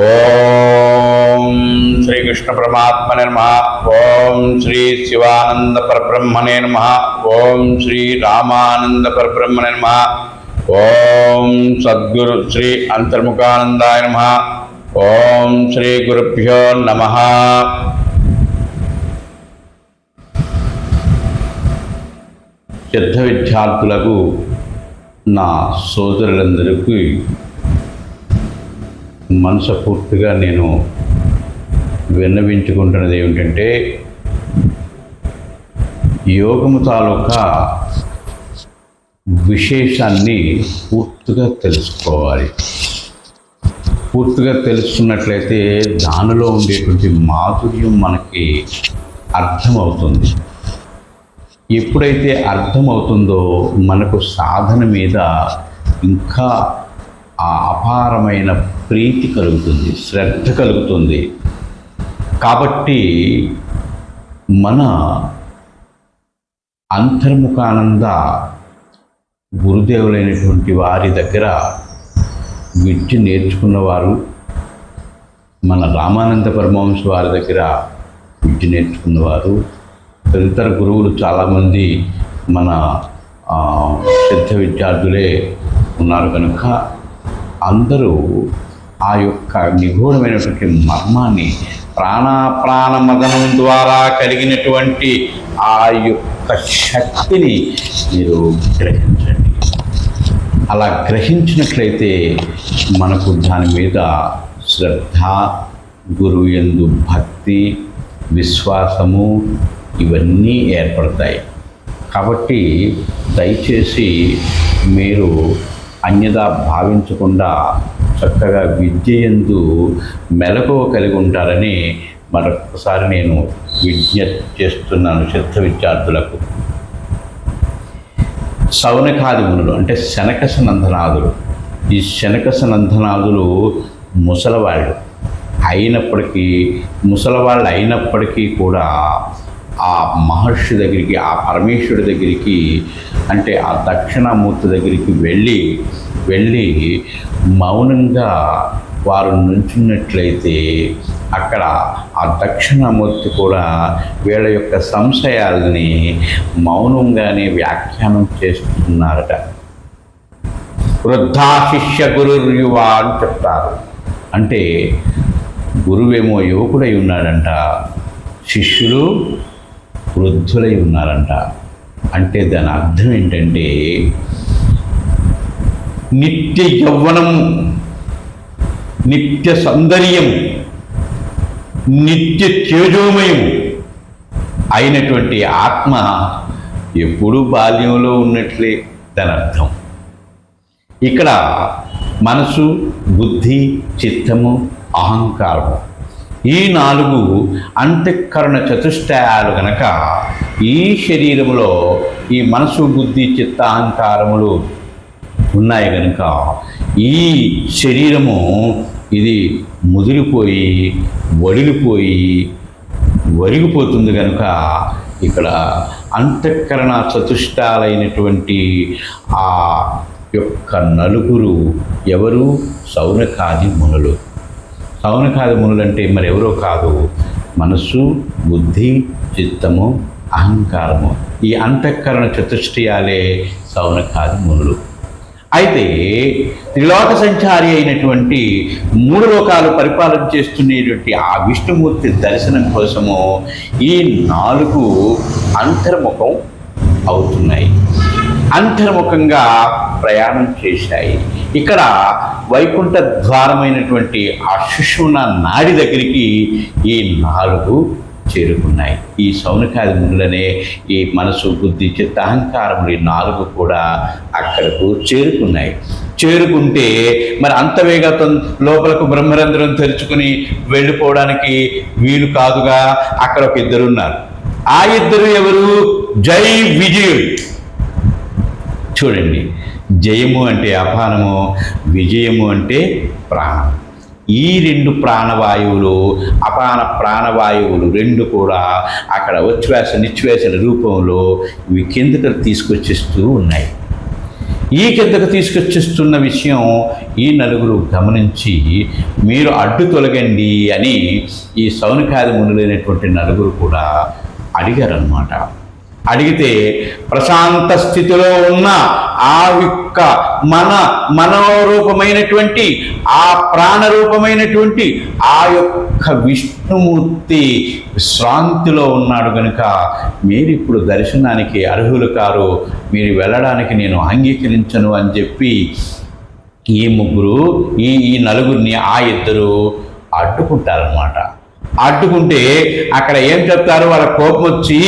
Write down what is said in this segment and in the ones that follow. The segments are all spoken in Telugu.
ఓం శ్రీకృష్ణ పరమాత్మ నమ ఓం శ్రీ శివానంద పరబ్రహ్మణే నమ. ఓం శ్రీ రామానంద పరబ్రహ్మణే నమ ఓం సద్గురు శ్రీ అంతర్ముఖానందాయ నమ. ఓం శ్రీ గురుభ్యో నమ. సిద్ధ విద్యార్థులకు నా సోదరులందరికీ మనసపూర్తిగా నేను విన్నవించుకుంటున్నది ఏమిటంటే యోగము తాలూకా విశేషాన్ని పూర్తిగా తెలుసుకోవాలి. పూర్తిగా తెలుసుకున్నట్లయితే దానిలో ఉండేటువంటి మాధుర్యం మనకి అర్థమవుతుంది. ఎప్పుడైతే అర్థమవుతుందో మనకు సాధన మీద ఇంకా ఆ అపారమైన ప్రీతి కలుగుతుంది శ్రద్ధ కలుగుతుంది. కాబట్టి మన అంతర్ముఖానంద గురుదేవులైనటువంటి వారి దగ్గర విద్య నేర్చుకున్నవారు మన రామానంద పరమహంస వారి దగ్గర విద్య నేర్చుకున్నవారు తదితర గురువులు చాలామంది మన సిద్ధ విద్యార్థులే ఉన్నారు కనుక అందరూ ఆ యొక్క నిగూఢమైనటువంటి మర్మాన్ని ప్రాణాప్రాణ మదనం ద్వారా కలిగినటువంటి ఆ యొక్క శక్తిని మీరు గ్రహించండి. అలా గ్రహించినట్లయితే మనకు దాని మీద శ్రద్ధ గురువు యందు భక్తి విశ్వాసము ఇవన్నీ ఏర్పడతాయి. కాబట్టి దయచేసి మీరు అన్యదా భావించకుండా చక్కగా విద్య ఎందు మెలకువ కలిగి ఉంటారని మరొకసారి నేను విజ్ఞప్తి చేస్తున్నాను చిత్త విద్యార్థులకు. సౌనకాది మునులు అంటే శనకస నందనాదులు ఈ శనకస నందనాదులు ముసలవాళ్ళు. అయినప్పటికీ ముసలవాళ్ళు అయినప్పటికీ కూడా ఆ మహర్షి దగ్గరికి ఆ పరమేశ్వరుడి దగ్గరికి అంటే ఆ దక్షిణామూర్తి దగ్గరికి వెళ్ళి వెళ్ళి మౌనంగా వారు నుంచున్నట్లయితే అక్కడ ఆ దక్షిణామూర్తి కూడా వీళ్ళ యొక్క సంశయాల్ని మౌనంగానే వ్యాఖ్యానం చేస్తున్నారట. వృద్ధా శిష్య గురుర్యువ అని చెప్తారు. అంటే గురువేమో యువకుడై ఉన్నాడంట. శిష్యులు వృద్ధులై ఉన్నారంట. అంటే దాని అర్థం ఏంటంటే నిత్య యవ్వనము నిత్య సౌందర్యం నిత్య తేజోమయము అయినటువంటి ఆత్మ ఎప్పుడూ బాల్యంలో ఉన్నట్లే దాని అర్థం. ఇక్కడ మనసు బుద్ధి చిత్తము అహంకారము ఈ నాలుగు అంత్యకరణ చతుష్టయాలు గనక ఈ శరీరంలో ఈ మనసు బుద్ధి చిత్త అహంకారములు ఉన్నాయి కనుక ఈ శరీరము ఇది ముదిరిపోయి వడిలిపోయి వరిగిపోతుంది కనుక ఇక్కడ అంతఃకరణ చతుష్టాలైనటువంటి ఆ యొక్క నలుగురు ఎవరు? సౌనకాది మునులు. అవును మునులు అంటే మరెవరో కాదు. మనస్సు బుద్ధి చిత్తము అహంకారము. ఈ అంతఃకరణ చతుష్టయాలే సౌనకాది మునులు. అయితే త్రిలోక సంచారి అయినటువంటి మూడు లోకాలు పరిపాలన చేస్తున్నటువంటి ఆ విష్ణుమూర్తి దర్శనం కోసము ఈ నాలుగు అంతర్ముఖం అవుతున్నాయి. అంతర్ముఖంగా ప్రయాణం చేశాయి. ఇక్కడ వైకుంఠ ద్వారమైనటువంటి ఆ సుషుమ్న నాడి దగ్గరికి ఈ నాలుగు చేరుకున్నాయి. ఈ సౌనకాది ముందులనే ఈ మనసు బుద్ధి చిత్త అహంకారములు ఈ నాలుగు కూడా అక్కడకు చేరుకున్నాయి. చేరుకుంటే మరి అంత వేగతం లోపలకు బ్రహ్మరంధ్రం తెరుచుకుని వెళ్ళిపోవడానికి వీలు కాదుగా? అక్కడ ఒక ఇద్దరు ఉన్నారు ఆ ఇద్దరు ఎవరు? జై విజయుడు చూడండి జయము అంటే అపానము విజయము అంటే ప్రాణం. ఈ రెండు ప్రాణవాయువులు అపాన ప్రాణవాయువులు రెండు కూడా అక్కడ ఉచ్ఛ్వాస నిశ్వాసల రూపంలో ఇవి కిందకు తీసుకొచ్చేస్తూ ఉన్నాయి. ఈ కిందకు తీసుకొచ్చేస్తున్న విషయం ఈ నలుగురు గమనించి మీరు అడ్డు తొలగండి అని ఈ సౌనకాది మునులైనటువంటి నలుగురు కూడా అడిగారనమాట అడిగితే ప్రశాంత స్థితిలో ఉన్న ఆ యొక్క మన మనోరూపమైనటువంటి ఆ ప్రాణరూపమైనటువంటి ఆ యొక్క విష్ణుమూర్తి విశ్రాంతిలో ఉన్నాడు కనుక మీరు ఇప్పుడు దర్శనానికి అర్హులు కారు. మీరు వెళ్ళడానికి నేను అంగీకరించను అని చెప్పి ఈ ముగ్గురు ఈ ఈ నలుగురిని ఆ ఇద్దరు అడ్డుకుంటారనమాట అడ్డుకుంటే అక్కడ ఏం చెప్తారు? వాళ్ళ కోపం వచ్చి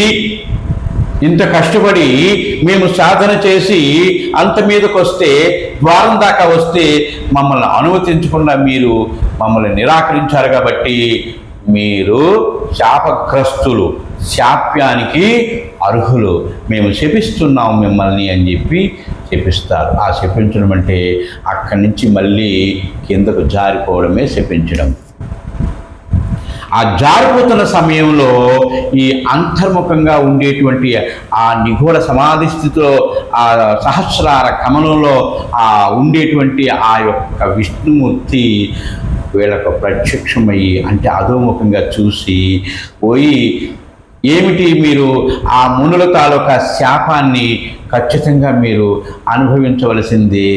ఇంత కష్టపడి మేము సాధన చేసి అంత మీదకి వస్తే ద్వారం దాకా వస్తే మమ్మల్ని అనుమతించకుండా మీరు మమ్మల్ని నిరాకరించారు కాబట్టి మీరు శాపగ్రస్తులు శాప్యానికి అర్హులు. మేము శపిస్తున్నాం మిమ్మల్ని అని చెప్పి శపిస్తారు. ఆ శపించడం అంటే అక్కడి నుంచి మళ్ళీ కిందకు జారిపోవడమే శపించడం. ఆ జారిపోతున్న సమయంలో ఈ అంతర్ముఖంగా ఉండేటువంటి ఆ నిగూఢ సమాధి స్థితిలో ఆ సహస్రార కమలంలో ఆ ఉండేటువంటి ఆ యొక్క విష్ణుమూర్తి వీళ్ళకు ప్రత్యక్షమయ్యి అంటే అధోముఖంగా చూసి పోయి ఏమిటి మీరు ఆ మునుల తాలూకా శాపాన్ని ఖచ్చితంగా మీరు అనుభవించవలసింది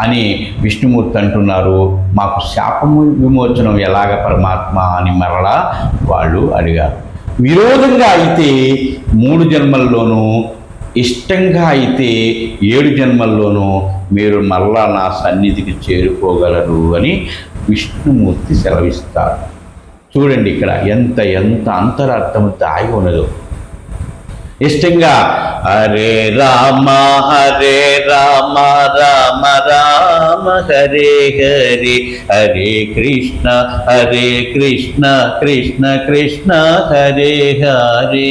అని విష్ణుమూర్తి అంటున్నారు. మాకు శాపము విమోచనం ఎలాగ పరమాత్మ అని మరలా వాళ్ళు అడిగారు. విరోధంగా అయితే మూడు జన్మల్లోనూ ఇష్టంగా అయితే ఏడు జన్మల్లోనూ మీరు మరలా నా సన్నిధికి చేరుకోగలరు అని విష్ణుమూర్తి సెలవిస్తారు. చూడండి ఇక్కడ ఎంత ఎంత అంతరార్థం దాగి ఉన్నదో. ఇష్టంగా హరే రామ హరే రామ రామ రామ హరే హరే హరే కృష్ణ హరే కృష్ణ కృష్ణ కృష్ణ హరే హరే.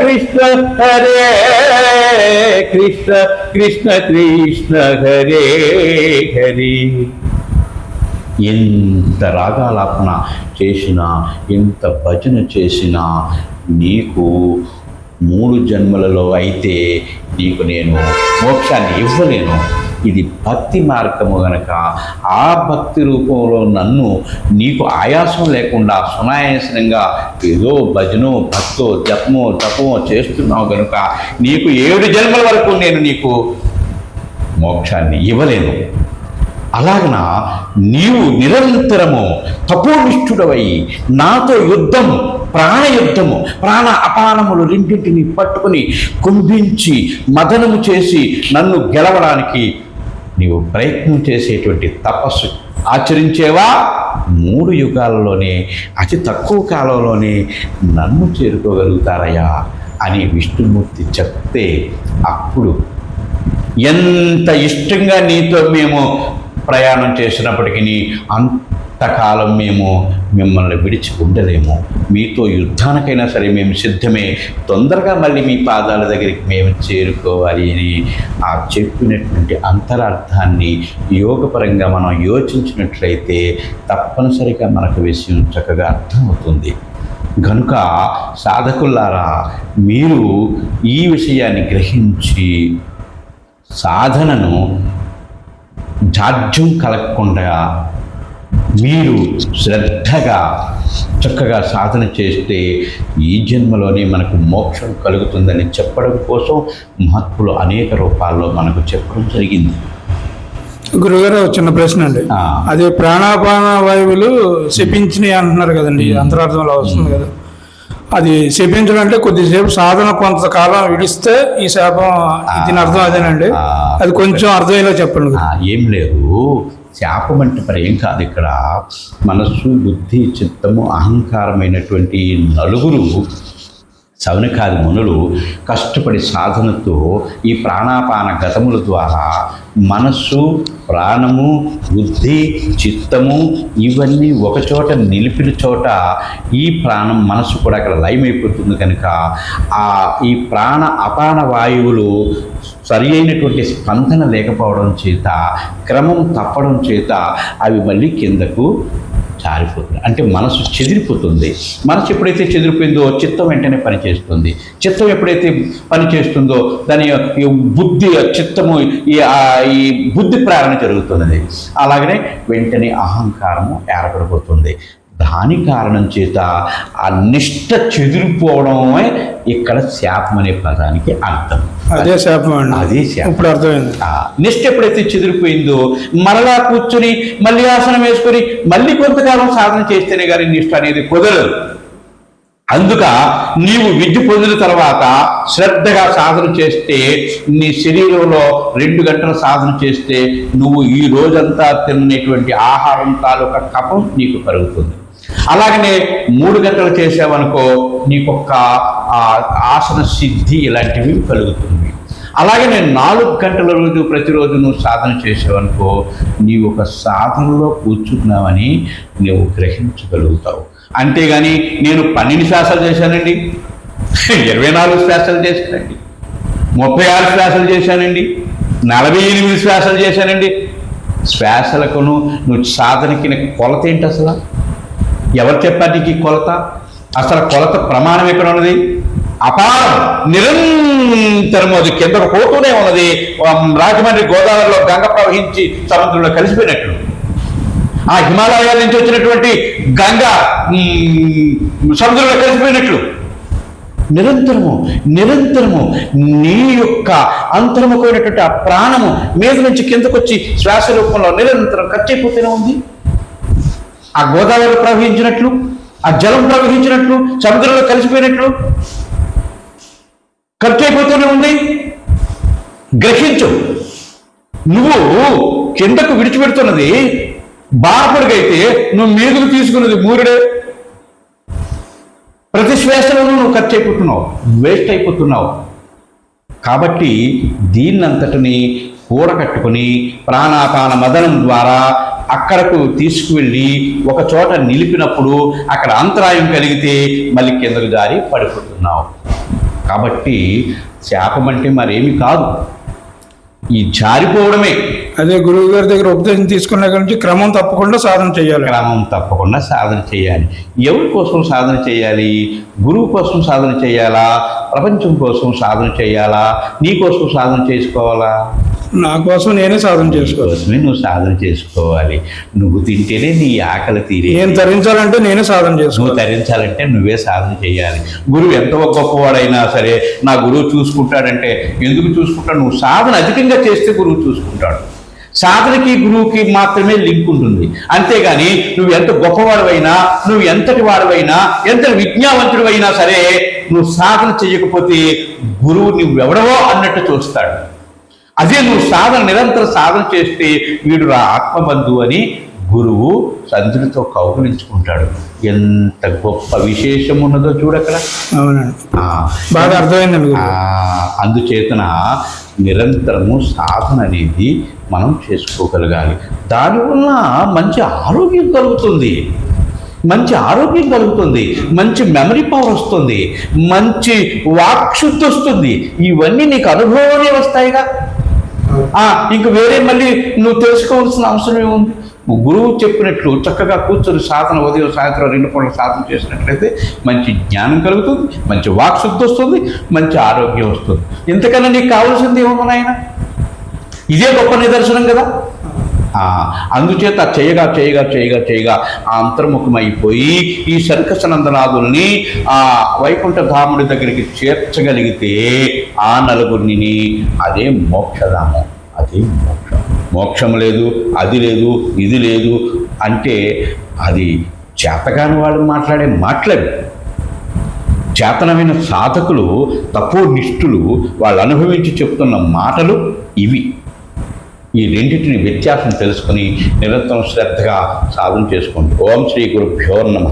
కృష్ణ హరే కృష్ణ కృష్ణ కృష్ణ హరే హరి. ఎంత రాగాలాపన చేసినా ఎంత భజన చేసినా నీకు మూడు జన్మలలో అయితే నీకు నేను మోక్షాన్ని ఇవ్వలేను. ఇది భక్తి మార్గము గనక. ఆ భక్తి రూపంలో నన్ను నీకు ఆయాసం లేకుండా సునాయాసనంగా ఏదో భజనో భక్తో జపమో తపమో చేస్తున్నావు గనుక నీకు ఏడు జన్మల వరకు నేను నీకు మోక్షాన్ని ఇవ్వలేను. అలాగన నీవు నిరంతరము తపోనిష్ఠుడవై నాతో యుద్ధం ప్రాణయుద్ధము ప్రాణ అపానములు రెండింటిని పట్టుకుని కుంభించి మదనము చేసి నన్ను గెలవడానికి నీవు ప్రయత్నం చేసేటువంటి తపస్సు ఆచరించేవా? మూడు యుగాలలోనే అతి తక్కువ కాలంలోనే నన్ను చేరుకోగలుగుతారయ్యా అని విష్ణుమూర్తి చెప్తే అప్పుడు ఎంత ఇష్టంగా నీతో మేము ప్రయాణం చేసినప్పటికీ అంతకాలం మేము మిమ్మల్ని విడిచి ఉండలేము మీతో యుద్ధానికైనా సరే మేము సిద్ధమే. తొందరగా మళ్ళీ మీ పాదాల దగ్గరికి మేము చేరుకోవాలి అని ఆ చెప్పినటువంటి అంతరార్థాన్ని యోగపరంగా మనం యోచించినట్లయితే తప్పనిసరిగా మనకు విషయం చక్కగా అర్థమవుతుంది. కనుక సాధకులారా మీరు ఈ విషయాన్ని గ్రహించి సాధనను జాడ్యం కలగకుండా మీరు శ్రద్ధగా చక్కగా సాధన చేస్తే ఈ జన్మలోనే మనకు మోక్షం కలుగుతుందని చెప్పడం కోసం మహత్తులు అనేక రూపాల్లో మనకు చెప్పడం జరిగింది. గురుగారు చిన్న ప్రశ్న అండి. అది ప్రాణాపాన వాయువులు శపించినాయి అంటున్నారు కదండి అంతరార్థంలో వస్తుంది కదా. అది శపించడం అంటే కొద్దిసేపు సాధన కొంతకాలం విడిస్తే ఈ శాపం దీని అర్థం అదేనండి. అది కొంచెం అర్థమయ్యేలా చెప్పండి. ఏం లేదు. శాపం అంటే మరి ఏం కాదు ఇక్కడ. మనస్సు బుద్ధి చిత్తము అహంకారమైనటువంటి నలుగురు సవనకాది మునులు కష్టపడి సాధనతో ఈ ప్రాణాపాన గతముల ద్వారా మనస్సు ప్రాణము బుద్ధి చిత్తము ఇవన్నీ ఒకచోట నిలిపిన చోట ఈ ప్రాణం మనసు కూడా అక్కడ లయమైపోతుంది కనుక ఆ ఈ ప్రాణ అపాన వాయువులు సరి అయినటువంటి స్పందన లేకపోవడం చేత క్రమం తప్పడం చేత అవి మళ్ళీ కిందకు జారిపోతుంది అంటే మనసు చెదిరిపోతుంది. మనసు ఎప్పుడైతే చెదిరిపోయిందో చిత్తం వెంటనే పనిచేస్తుంది. చిత్తం ఎప్పుడైతే పనిచేస్తుందో దాని బుద్ధి చిత్తము ఈ ఈ బుద్ధి ప్రేరణ జరుగుతుంది. అలాగనే వెంటనే అహంకారము ఏర్పడిపోతుంది దాని కారణం చేత ఆ నిష్ట చెదిరిపోవడమే ఇక్కడ శాపం అనే పదానికి అర్థం. అదే శాపం అండి. అదే శాపం. ఇప్పుడు అర్థమైంది. నిష్ట ఎప్పుడైతే చెదిరిపోయిందో మరలా కూర్చుని మళ్ళీ ఆసనం వేసుకొని మళ్ళీ కొంతకాలం సాధన చేస్తేనే కానీ నిష్ట అనేది కుదరదు. అందుక నీవు విద్య పొందిన తర్వాత శ్రద్ధగా సాధన చేస్తే నీ శరీరంలో రెండు గంటల సాధన చేస్తే నువ్వు ఈ రోజంతా తినేటువంటి ఆహారం తాలూకా కపం నీకు కలుగుతుంది. అలాగనే మూడు గంటలు చేసావనుకో నీకొక్క ఆసన సిద్ధి ఇలాంటివి కలుగుతుంది. అలాగే నేను నాలుగు గంటల రోజు ప్రతిరోజు నువ్వు సాధన చేసావనుకో నీవు ఒక సాధనలో కూర్చున్నావని నువ్వు గ్రహించగలుగుతావు. అంతేగాని నేను పన్నెండు శ్వాసాలు చేశానండి ఇరవై నాలుగు శ్వాసాలు చేశానండి ముప్పై ఆరు శ్వాసలు చేశానండి నలభై ఎనిమిది శ్వాసలు చేశానండి. శ్వాసలకును నువ్వు సాధనకి నీకు కొలత ఏంటి అసలు? ఎవరు చెప్పారు నీకు ఈ కొలత? అసలు కొలత ప్రమాణం ఎక్కడ ఉన్నది? అపారం నిరంతరం అది కిందకు పోతూనే ఉన్నది. రాజమండ్రి గోదావరిలో గంగ ప్రవహించి సముద్రంలో కలిసిపోయినట్లు. ఆ హిమాలయాల నుంచి వచ్చినటువంటి గంగ సముద్రంలో కలిసిపోయినట్లు. నిరంతరము నిరంతరము నీ యొక్క అంతర్ముఖమైనటువంటి ఆ ప్రాణము మీద నుంచి కిందకొచ్చి శ్వాస రూపంలో నిరంతరం ఖర్చు అయిపోతూనే ఉంది. ఆ గోదావరి ప్రవహించినట్లు ఆ జలం ప్రవహించినట్లు సముద్రంలో కలిసిపోయినట్లు ఖర్చు అయిపోతూనే ఉంది. గ్రహించు నువ్వు కిందకు విడిచిపెడుతున్నది బాపడికైతే నువ్వు మీదకు తీసుకున్నది మూరుడే ప్రతి శ్వాసలోనూ నువ్వు ఖర్చు అయిపోతున్నావు వేస్ట్ అయిపోతున్నావు. కాబట్టి దీన్నంతటిని కూడకట్టుకుని ప్రాణాపాన మదనం ద్వారా అక్కడకు తీసుకువెళ్ళి ఒక చోట నిలిపినప్పుడు అక్కడ అంతరాయం కలిగితే మళ్ళీ కిందకు జారి పడిపోతున్నావు. కాబట్టి శాపం అంటే మరేమి కాదు. ఈ జారిపోవడమే. అదే గురువు గారి దగ్గర ఉపదేశం తీసుకున్న నుంచి క్రమం తప్పకుండా సాధన చేయాలి. క్రమం తప్పకుండా సాధన చేయాలి. ఎవరి కోసం సాధన చేయాలి? గురువు కోసం సాధన చేయాలా? ప్రపంచం కోసం సాధన చేయాలా? నీ కోసం సాధన చేసుకోవాలా? నా కోసం నేనే సాధన చేసుకోవాలి. నువ్వు సాధన చేసుకోవాలి. నువ్వు తింటేనే నీ ఆకలి తీరే. నేను తరించాలంటే నేనే సాధన నువ్వు చేసుకోవాలి. తరించాలంటే నువ్వే సాధన చేయాలి. గురువు ఎంత గొప్పవాడైనా సరే నా గురువు చూసుకుంటాడంటే ఎందుకు చూసుకుంటాడు? నువ్వు సాధన అధికంగా చేస్తే గురువు చూసుకుంటాడు. సాధనకి గురువుకి మాత్రమే లింక్ ఉంటుంది. అంతేగాని నువ్వు ఎంత గొప్పవాడివైనా నువ్వు ఎంతటి వాడివైనా ఎంత విజ్ఞావంతుడివైనా సరే నువ్వు సాధన చేయకపోతే గురువు నువ్వెవడవో అన్నట్టు చూస్తాడు. అదే నువ్వు సాధన నిరంతర సాధన చేస్తే వీడు రా ఆత్మబంధువు అని గురువు సంతుడితో కౌగులించుకుంటాడు. ఎంత గొప్ప విశేషం ఉన్నదో చూడక్కడ అవునండి. బాగా అర్థమైందండి గురువు. అందుచేతన నిరంతరము సాధన అనేది మనం చేసుకోగలగాలి. దానివల్ల మంచి ఆరోగ్యం కలుగుతుంది. మంచి ఆరోగ్యం కలుగుతుంది. మంచి మెమరీ పవర్ వస్తుంది. మంచి వాక్శుద్ధి వస్తుంది. ఇవన్నీ నీకు అనుభవమే వస్తాయిగా. ఇంక వేరే మళ్ళీ నువ్వు తెలుసుకోవాల్సిన అవసరం ఏముంది? గురువు చెప్పినట్లు చక్కగా కూర్చొని సాధన ఉదయం సాయంత్రం రెండు పూటల సాధన చేసినట్లయితే మంచి జ్ఞానం కలుగుతుంది మంచి వాక్శుద్ధి వస్తుంది మంచి ఆరోగ్యం వస్తుంది. ఇంతకన్నా నీకు కావాల్సింది ఏమన్నా నాయన? ఇదే గొప్ప నిదర్శనం కదా? అందుచేత చేయగా చేయగా చేయగా చేయగా ఆ అంతర్ముఖమైపోయి ఈ శంకసనందనాథుల్ని ఆ వైకుంఠ ధాముడి దగ్గరికి చేర్చగలిగితే ఆ నలుగురిని అదే మోక్షధామం అదే మోక్షం. మోక్షం లేదు అది లేదు ఇది లేదు అంటే అది చేతగాని వాళ్ళు మాట్లాడే మాట్లాడు చేతనమైన సాధకులు తపో నిష్ఠులు వాళ్ళు అనుభవించి చెప్తున్న మాటలు ఇవి. ఈ రెండింటిని వ్యత్యాసం తెలుసుకుని నిరంతరం శ్రద్ధగా సాధన చేసుకోండి ఓం శ్రీ గురుభ్యో నమ.